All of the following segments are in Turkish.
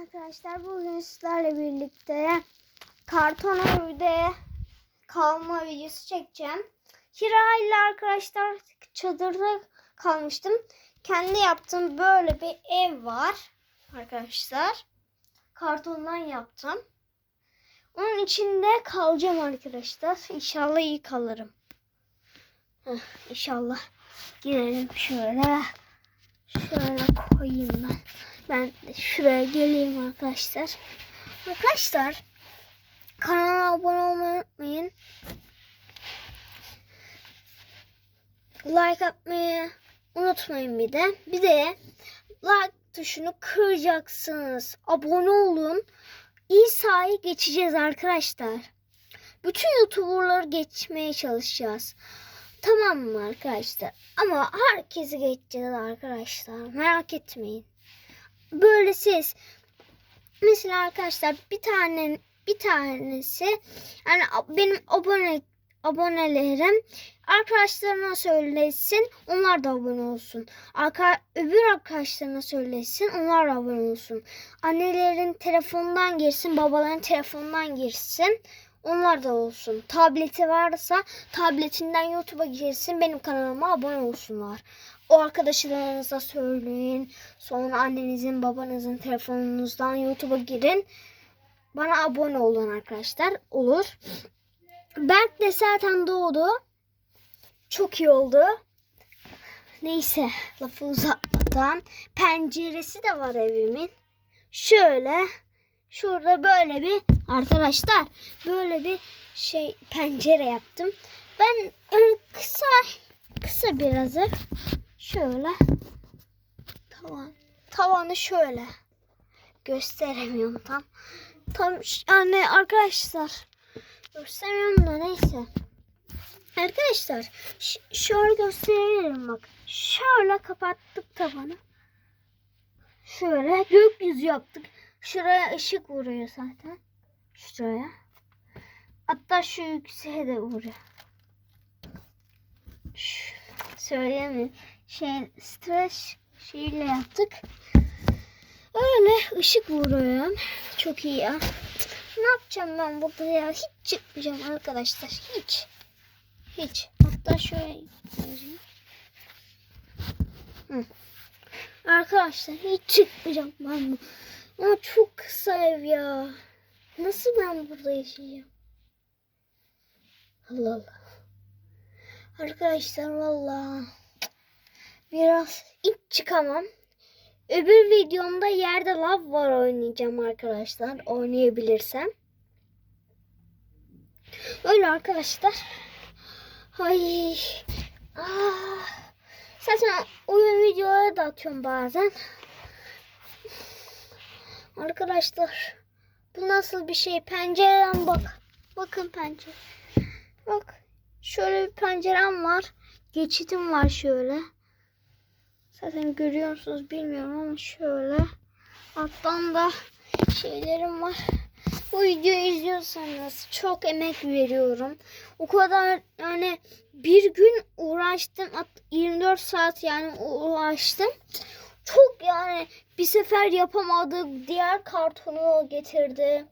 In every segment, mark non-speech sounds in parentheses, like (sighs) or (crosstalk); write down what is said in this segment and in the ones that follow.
Arkadaşlar bugün sizlerle birlikte karton evde kalma videosu çekeceğim. Hira ile arkadaşlar çadırda kalmıştım. Kendi yaptığım böyle bir ev var arkadaşlar. Kartondan yaptım. Onun içinde kalacağım arkadaşlar. İnşallah iyi kalırım. Heh, inşallah. Girelim şöyle. Şöyle koyayım ben. Ben şuraya geleyim arkadaşlar. Arkadaşlar kanala abone olmayı unutmayın. Like atmayı unutmayın bir de. Bir de like tuşunu kıracaksınız. Abone olun. İsa'yı geçeceğiz arkadaşlar. Bütün YouTuber'ları geçmeye çalışacağız. Tamam mı arkadaşlar? Ama herkesi geçeceğiz arkadaşlar. Merak etmeyin. Böyle siz mesela arkadaşlar bir tane bir tanesi yani benim abone abonelerim arkadaşlarına söylesin onlar da abone olsun. Arka, öbür arkadaşlarına söylesin onlar da abone olsun. Annelerin telefonundan girsin babaların telefonundan girsin. Onlar da olsun. Tableti varsa tabletinden YouTube'a girsin. Benim kanalıma abone olsunlar. O arkadaşlarınıza söyleyin. Sonra annenizin babanızın telefonunuzdan YouTube'a girin. Bana abone olun arkadaşlar. Olur. Berk de zaten doğdu. Çok iyi oldu. Neyse lafı uzatmadan. Penceresi de var evimin. Şöyle şurada böyle bir arkadaşlar böyle bir şey pencere yaptım. Ben e, kısa kısa birazı şöyle tavan tavanı şöyle gösteremiyorum tam. Tam yani arkadaşlar gösteremiyorum da neyse. Arkadaşlar şöyle gösterelim bak. Şöyle kapattık tavanı. Şöyle gökyüzü yaptık. Şuraya ışık vuruyor zaten. Şuraya. Hatta şu yükseğe de vuruyor. Şu, söyleyemiyorum. Şey, stres şeyle yaptık. Öyle ışık vuruyor. Çok iyi ya. Ne yapacağım ben burada ya? Hiç çıkmayacağım arkadaşlar. Hiç. Hiç. Hatta şöyle. Hı. Arkadaşlar hiç çıkmayacağım ben. Ama çok kısa ev ya. Nasıl ben burada yaşayacağım? Allah Allah. Arkadaşlar valla biraz hiç çıkamam. Öbür videomda yerde lav var oynayacağım arkadaşlar. Oynayabilirsem. Öyle arkadaşlar. Ay. Ah. Zaten oyun videoları da atıyorum bazen. Arkadaşlar bu nasıl bir şey? Pencereden bak. Bakın pencere. Bak şöyle bir pencerem var. Geçitim var şöyle. Zaten görüyorsunuz bilmiyorum ama şöyle. Alttan da şeylerim var. Bu videoyu izliyorsanız çok emek veriyorum. O kadar yani bir gün uğraştım. 24 saat yani uğraştım. Çok yani bir sefer yapamadık. Diğer kartonu getirdi.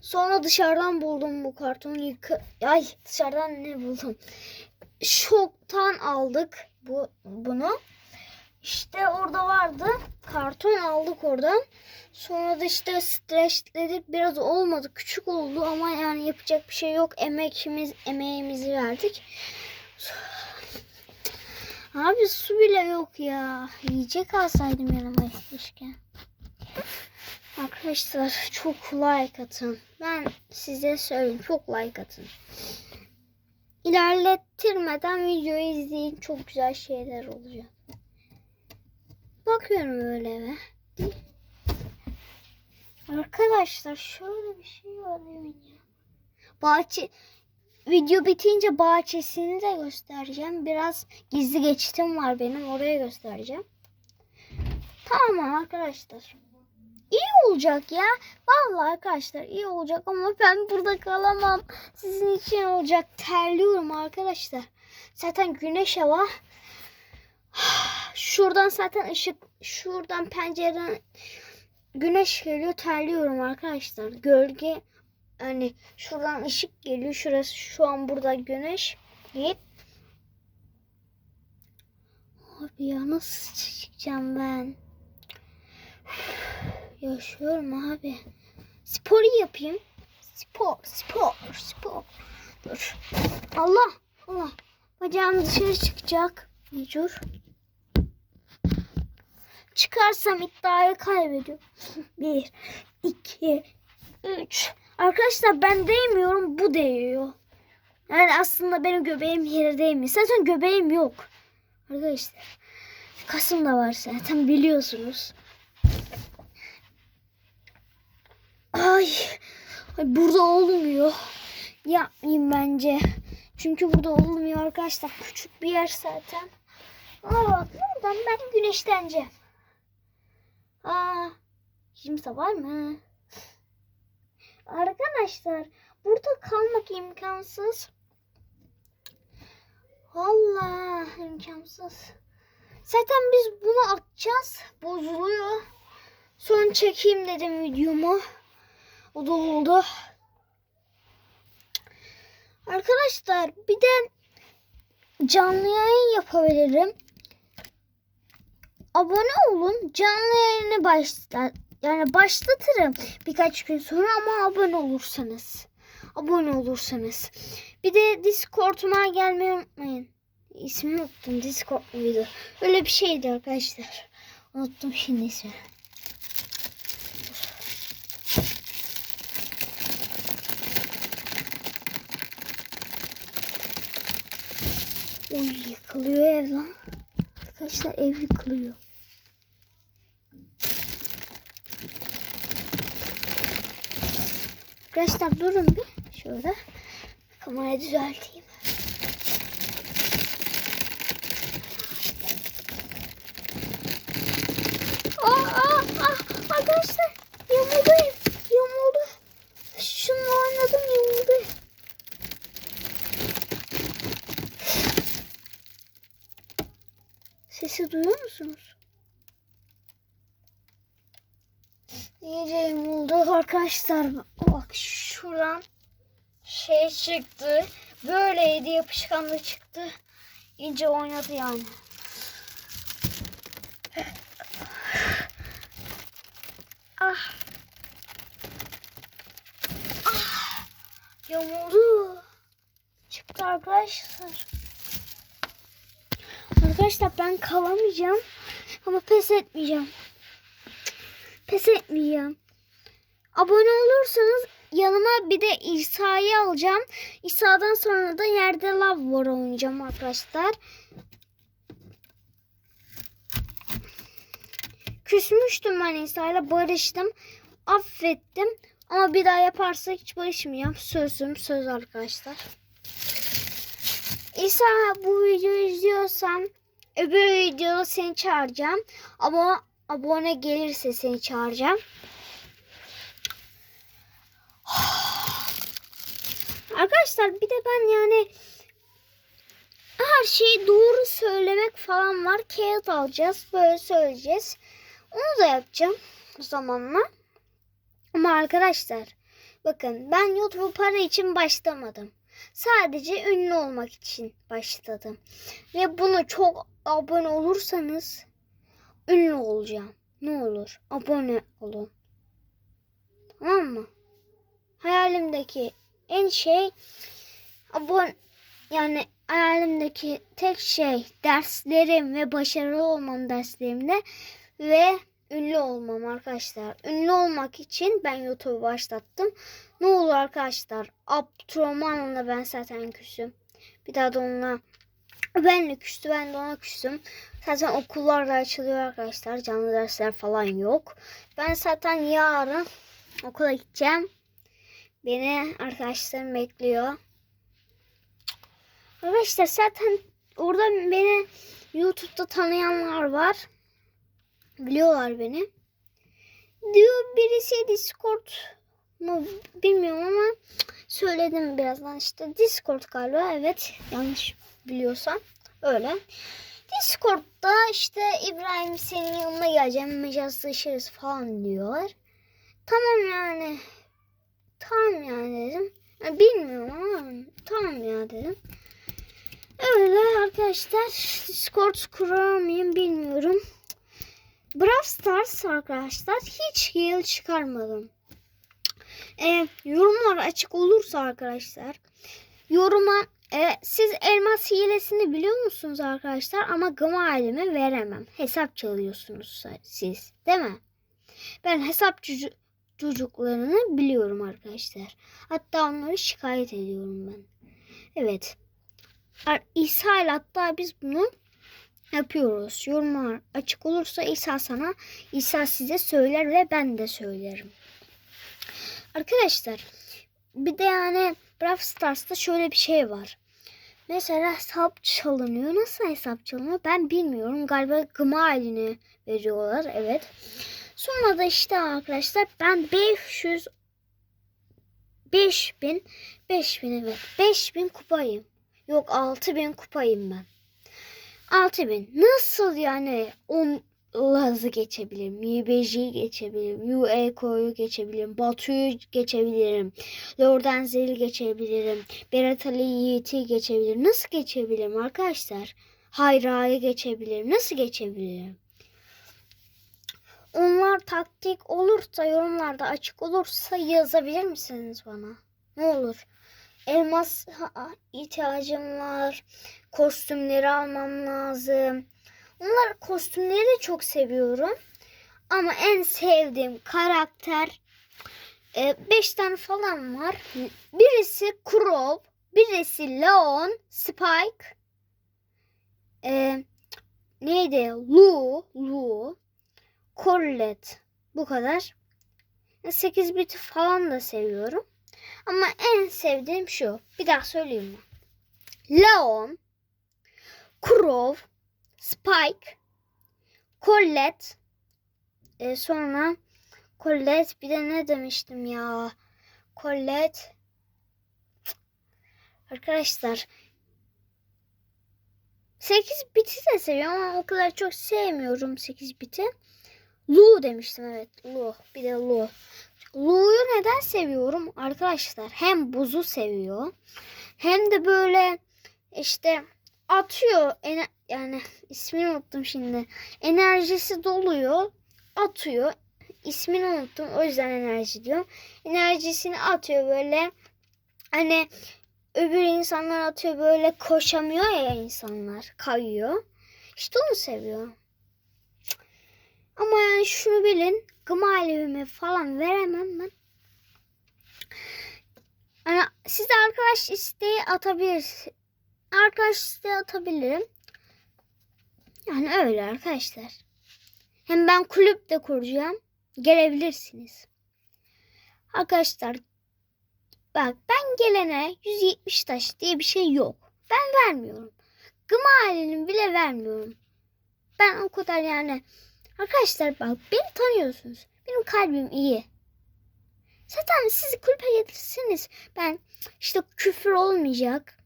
Sonra dışarıdan buldum bu kartonu. Ay dışarıdan ne buldum? Şoktan aldık bu bunu. İşte orada vardı. Karton aldık oradan. Sonra da işte streçledik. Biraz olmadı. Küçük oldu ama yani yapacak bir şey yok. Emekimiz, emeğimizi verdik. Abi su bile yok ya. Yiyecek alsaydım yanıma keşke. Arkadaşlar çok like atın. Ben size söyleyeyim çok like atın. İlerlettirmeden videoyu izleyin. Çok güzel şeyler olacak. Bakıyorum öyle eve. Arkadaşlar şöyle bir şey var ya. Bahçe video bitince bahçesini de göstereceğim. Biraz gizli geçitim var benim. Oraya göstereceğim. Tamam arkadaşlar. İyi olacak ya. Vallahi arkadaşlar iyi olacak ama ben burada kalamam. Sizin için olacak. Terliyorum arkadaşlar. Zaten güneş hava. (sighs) Şuradan zaten ışık şuradan pencereden güneş geliyor terliyorum arkadaşlar. Gölge hani şuradan ışık geliyor. Şurası şu an burada güneş. Git. Abi ya nasıl çıkacağım ben? (sighs) Yaşıyorum abi. Spor yapayım. Spor, spor, spor. Dur. Allah, Allah. Bacağım dışarı çıkacak. Mecur. Çıkarsam iddiayı kaybediyorum. (laughs) Bir, iki, üç. Arkadaşlar ben değmiyorum bu değiyor. Yani aslında benim göbeğim yere değmiyor. Zaten göbeğim yok. Arkadaşlar. Kasım da var zaten biliyorsunuz. Ay, ay burada olmuyor. Yapmayayım bence. Çünkü burada olmuyor arkadaşlar. Küçük bir yer zaten. Aa bak buradan ben güneşleneceğim. Aa, kimse var mı? Arkadaşlar burada kalmak imkansız. Vallahi imkansız. Zaten biz bunu atacağız. Bozuluyor. Son çekeyim dedim videomu. Da oldu. Arkadaşlar bir de canlı yayın yapabilirim. Abone olun. Canlı yayını başlat yani başlatırım birkaç gün sonra ama abone olursanız. Abone olursanız. Bir de Discord'uma gelmeyi unutmayın. İsmini unuttum. Discord muydu? Öyle bir şeydi arkadaşlar. Unuttum şimdi ismini. Oy yıkılıyor ev lan. Arkadaşlar ev yıkılıyor. Arkadaşlar durun bir. Şöyle. Kamerayı düzelteyim. Aa, aa, aa, arkadaşlar yamuldu ev. Yamuldu. Şunu oynadım yamuldu. Sesi duyuyor musunuz? İyice yamuldu arkadaşlar. Bak şuradan şey çıktı. Böyleydi yapışkanlı çıktı. İyice oynadı yani. Ah. Ah. Yamuldu. Çıktı arkadaşlar. Arkadaşlar ben kalamayacağım. Ama pes etmeyeceğim. Pes etmeyeceğim. Abone olursanız yanıma bir de İsa'yı alacağım. İsa'dan sonra da yerde lav var oynayacağım arkadaşlar. Küsmüştüm ben İsa'yla barıştım. Affettim. Ama bir daha yaparsa hiç barışmayacağım. Sözüm söz arkadaşlar. İsa bu videoyu izliyorsan öbür videoda seni çağıracağım. Ama abone gelirse seni çağıracağım. Arkadaşlar bir de ben yani her şeyi doğru söylemek falan var. Kağıt alacağız. Böyle söyleyeceğiz. Onu da yapacağım zamanla. Ama arkadaşlar bakın ben YouTube para için başlamadım. Sadece ünlü olmak için başladım. Ve bunu çok abone olursanız ünlü olacağım. Ne olur abone olun. Tamam mı? Hayalimdeki en şey abone yani hayalimdeki tek şey derslerim ve başarılı olmam derslerimde ve ünlü olmam arkadaşlar. Ünlü olmak için ben YouTube'u başlattım. Ne olur arkadaşlar Abdurrahman'la ben zaten küsüm. Bir daha da onunla benle küstü ben de ona küstüm. Zaten okullar da açılıyor arkadaşlar. Canlı dersler falan yok. Ben zaten yarın okula gideceğim. Beni arkadaşlarım bekliyor. Arkadaşlar zaten orada beni YouTube'da tanıyanlar var. Biliyorlar beni. Diyor birisi Discord mu bilmiyorum ama söyledim birazdan işte Discord galiba evet yanlış biliyorsam öyle. Discord'da işte İbrahim senin yanına geleceğim mecazlaşırız falan diyorlar. Tamam yani. Tamam yani dedim. Ya bilmiyorum ama tamam ya dedim. Öyle arkadaşlar Discord kurar mıyım bilmiyorum. Brawl Stars arkadaşlar hiç yıl çıkarmadım. E, yorumlar açık olursa arkadaşlar yoruma e, siz elmas hilesini biliyor musunuz arkadaşlar ama gama halime veremem. Hesap çalıyorsunuz siz değil mi? Ben hesap çocuklarını biliyorum arkadaşlar. Hatta onları şikayet ediyorum ben. Evet. İle hatta biz bunu yapıyoruz. Yorumlar açık olursa İsa sana, İsa size söyler ve ben de söylerim. Arkadaşlar bir de yani Brawl Stars'ta şöyle bir şey var. Mesela hesap çalınıyor. Nasıl hesap çalınıyor ben bilmiyorum. Galiba gıma haline veriyorlar. Evet. Sonra da işte arkadaşlar ben 500 5000 5000 evet 5000 kupayım. Yok 6000 kupayım ben. 6000 nasıl yani 10 Laz'ı geçebilirim. YBJ'yi geçebilirim. UEKO'yu geçebilirim. Batu'yu geçebilirim. Lordenzel'i geçebilirim. Berat Ali Yiğit'i geçebilirim. Nasıl geçebilirim arkadaşlar? Hayra'yı geçebilirim. Nasıl geçebilirim? Onlar taktik olursa yorumlarda açık olursa yazabilir misiniz bana? Ne olur. Elmas ha- ihtiyacım var. Kostümleri almam lazım. Onlar kostümleri çok seviyorum. Ama en sevdiğim karakter 5 tane falan var. Birisi Crow, birisi Leon, Spike, e, neydi? Lu, Lu, Colette. Bu kadar. 8 biti falan da seviyorum. Ama en sevdiğim şu. Bir daha söyleyeyim mi? Leon, Crow, Spike, Colette, e, sonra Colette bir de ne demiştim ya? Colette. Arkadaşlar 8 biti de seviyorum ama o kadar çok sevmiyorum 8 biti. Lu demiştim evet Lu. Bir de Lu. Lu'yu neden seviyorum arkadaşlar? Hem buzu seviyor hem de böyle işte atıyor ene- yani ismini unuttum şimdi. Enerjisi doluyor, atıyor. İsmini unuttum o yüzden enerji diyorum. Enerjisini atıyor böyle. Hani öbür insanlar atıyor böyle koşamıyor ya insanlar kayıyor. İşte onu seviyorum. Şunu bilin. Gıma alevimi falan veremem ben. Yani siz de arkadaş isteği atabilirsiniz. Arkadaş isteği atabilirim. Yani öyle arkadaşlar. Hem ben kulüp de kuracağım. Gelebilirsiniz. Arkadaşlar bak ben gelene 170 taş diye bir şey yok. Ben vermiyorum. Gıma halinin bile vermiyorum. Ben o kadar yani Arkadaşlar bak beni tanıyorsunuz. Benim kalbim iyi. Zaten sizi kulüpe getirsiniz. Ben işte küfür olmayacak.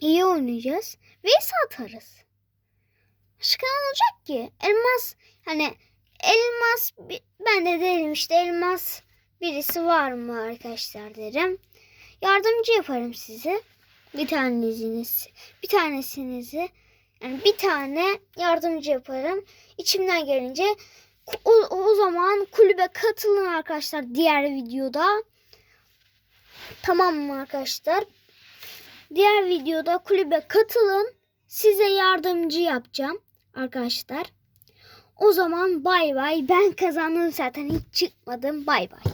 İyi oynayacağız. Ve atarız. Başka ne olacak ki? Elmas hani elmas ben de derim işte elmas birisi var mı arkadaşlar derim. Yardımcı yaparım size. Bir tanesiniz, bir tanesinizi yani bir tane yardımcı yaparım. İçimden gelince o, o zaman kulübe katılın arkadaşlar diğer videoda. Tamam mı arkadaşlar? Diğer videoda kulübe katılın. Size yardımcı yapacağım arkadaşlar. O zaman bay bay. Ben kazandım zaten hiç çıkmadım. Bay bay.